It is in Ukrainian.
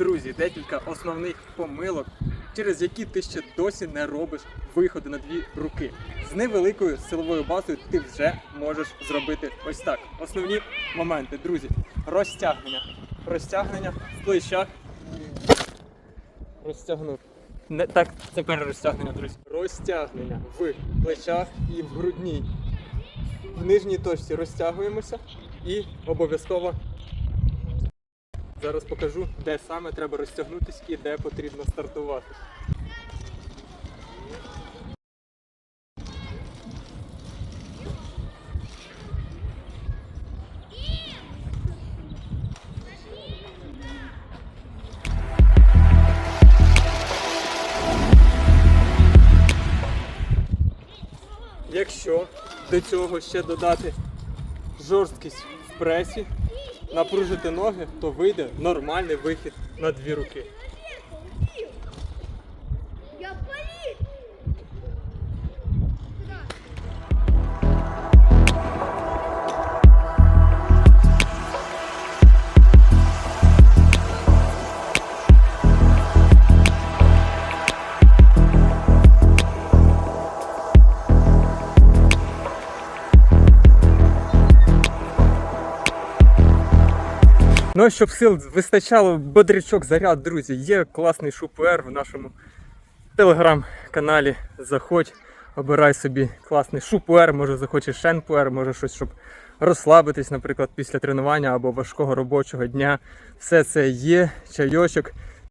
Друзі, декілька основних помилок, через які ти ще досі не робиш виходи на дві руки. З невеликою силовою базою ти вже можеш зробити ось так. Основні моменти, друзі. Розтягнення. Розтягнення в плечах. Розтягнув. Не так, тепер розтягнення, друзі. Розтягнення в плечах і в грудній. В нижній точці розтягуємося і обов'язково зараз покажу, де саме треба розтягнутися і де потрібно стартувати. Якщо до цього ще додати жорсткість в пресі, напружити ноги, то вийде нормальний вихід на дві руки. Ну, щоб сил вистачало, бодрячок, заряд, друзі, є класний шупуер в нашому телеграм-каналі. Заходь, обирай собі класний шупуер, може захочеш шенпуер, може щось, щоб розслабитись, наприклад, після тренування або важкого робочого дня. Все це є, чайочок.